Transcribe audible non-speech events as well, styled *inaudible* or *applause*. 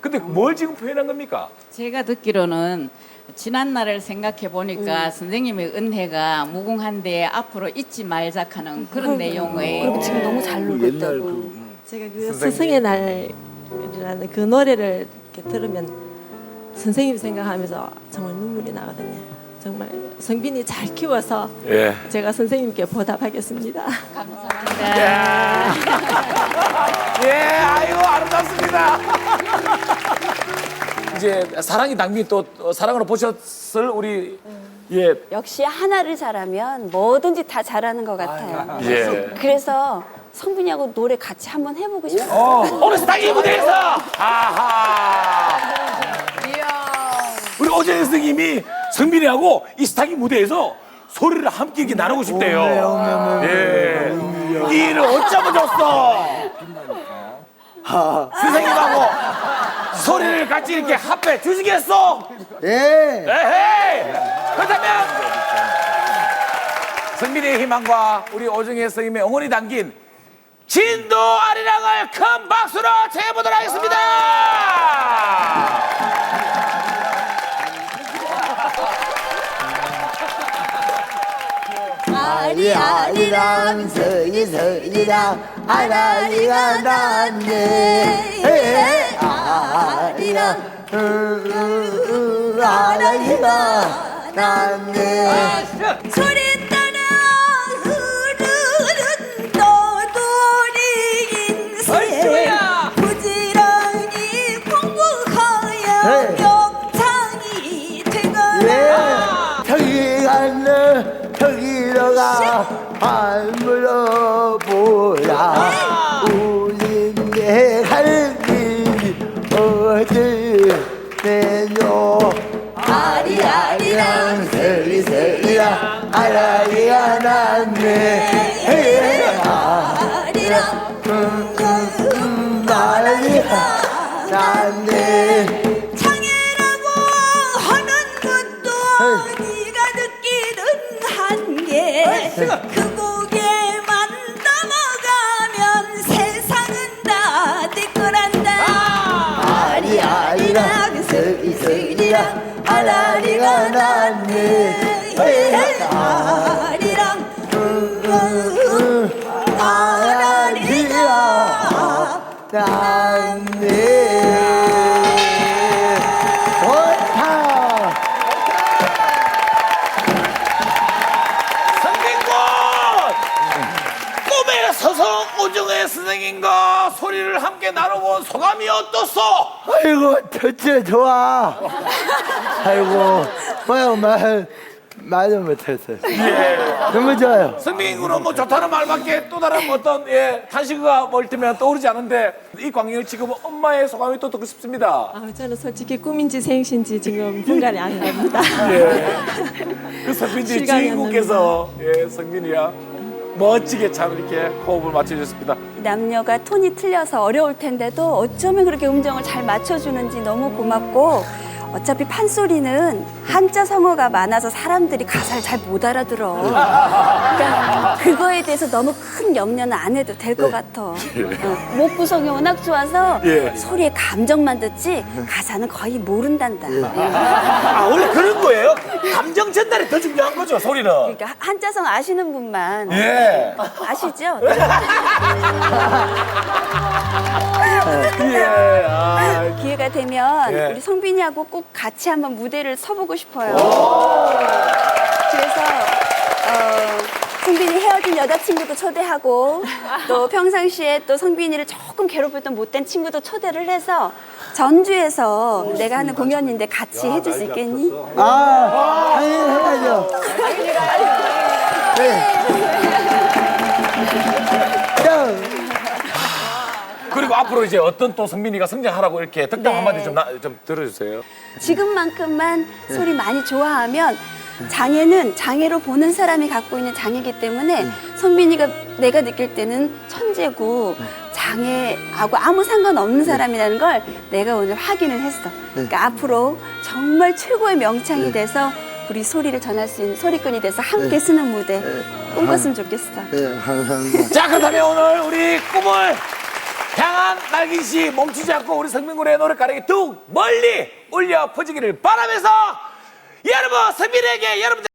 근데 뭘 지금 표현한 겁니까? 제가 듣기로는 지난 날을 생각해 보니까 선생님의 은혜가 무궁한데 앞으로 잊지 말자 하는 그런 내용의 그리고 지금 너무 잘 놀고 옛날 있다고. 그 제가 그 스승의 날이라는 그 노래를 이렇게 들으면 선생님 생각하면서 정말 눈물이 나거든요. 정말 성빈이 잘 키워서 예. 제가 선생님께 보답하겠습니다. 예, 아이고 *laughs* 아 름답습니다. *laughs* 이제 사랑이 담긴 또 어, 사랑으로 보셨을 우리 예, 역시 하나를 잘하면 뭐든지 다 잘하는 것 같아요. 예. 그래서 성빈이하고 노래 같이 한번 해보고 싶어요. 어, 오늘 스타기 무대에서 아하. 우리 오재현 선생님이 성빈이하고 이 스타기 무대에서 소리를 함께 이렇게 나누고 싶대요. 예. 이 일을 어쩌면 줬어. 선생님하고 소리를 같이 이렇게 합해 주시겠어? 예. 에헤이! 그렇다면 성민의 희망과 우리 오정혜 선생님의 응원이 담긴 진도 아리랑을 큰 박수로 채워보도록 하겠습니다. 아리 아리랑 서리랑 아라리가 났네 으, 아라리가 났네 소리 따라 흐르는 떠돌이 인생 부지런히 공부하여 네. 명창이 되거라. 예. 저기 갔네 저기로가. 발 물어 보라. 우리네 갈길 어디 내노 아리아리랑 서리서리랑 아라리가 났네. 아리랑 아라리가 났네. 창이라고 하는 것도 네가 느끼는 한계. 그 서리서리랑 아라리가 났네. 아리랑 아라리가 났네 오정혜 선생님과 소리를 함께 나눠본 소감이 어떻소? 아이고 첫째 좋아. 아이고 뭐야 말 말도 못했어요. 너무 좋아요. 성민군은 뭐 좋다는 말밖에 또 다른 어떤 예, 탄식어가 뭘 때면 떠오르지 않은데 이 광경을 지금 엄마의 소감이 또 듣고 싶습니다. 아, 저는 솔직히 꿈인지 생신지 지금 분간이 안 갑니다. 그 성민지 실감이 안 주인공께서 예, 성민이야 멋지게 참 이렇게 호흡을 맞춰주셨습니다. 남녀가 톤이 틀려서 어려울 텐데도 어쩌면 그렇게 음정을 잘 맞춰주는지 너무 고맙고 어차피 판소리는 한자 성어가 많아서 사람들이 가사를 잘 못 알아들어. 그러니까 그거에 대해서 너무 큰 염려는 안 해도 될 것 같아. 어, 목 구성이 워낙 좋아서 예. 소리의 감정만 듣지 가사는 거의 모른단다. 아 원래 그런 거예요? 감정 전달이 더 중요한 거죠 소리는. 그러니까 한자성 아시는 분만 예. 아시죠? *laughs* 예. 아, 기회가 되면 예. 우리 성빈이하고 꼭 같이 한번 무대를 서보고 싶어요. 성빈이 헤어진 여자친구도 초대하고 또 평상시에 또 성빈이를 조금 괴롭혔던 못된 친구도 초대를 해서 전주에서 내가 하는 공연인데 같이 해줄 수 있겠니? 아 아니 해야죠 네. 자, 그리고 앞으로 이제 어떤 또 성민이가 성장하라고 이렇게 덕담 한마디 좀, 나, 좀 들어주세요. 지금만큼만 소리 많이 좋아하면 장애는 장애로 보는 사람이 갖고 있는 장애기 때문에 음. 선민이가 내가 느낄 때는 천재고 음. 장애하고 아무 상관없는 네. 사람이라는 걸 내가 오늘 확인을 했어. 네. 그러니까 앞으로 정말 최고의 명창이 네. 돼서 우리 소리를 전할 수 있는 소리꾼이 돼서 함께 쓰는 무대 꿈꿨으면 아. 좋겠어. 네. 자 그렇다면 오늘 우리 꿈을 향한 날기 씨 멈추지 않고 우리 성민군의 노래 가락이 뚝 멀리 울려 퍼지기를 바라면서 여러분 서민에게 여러분들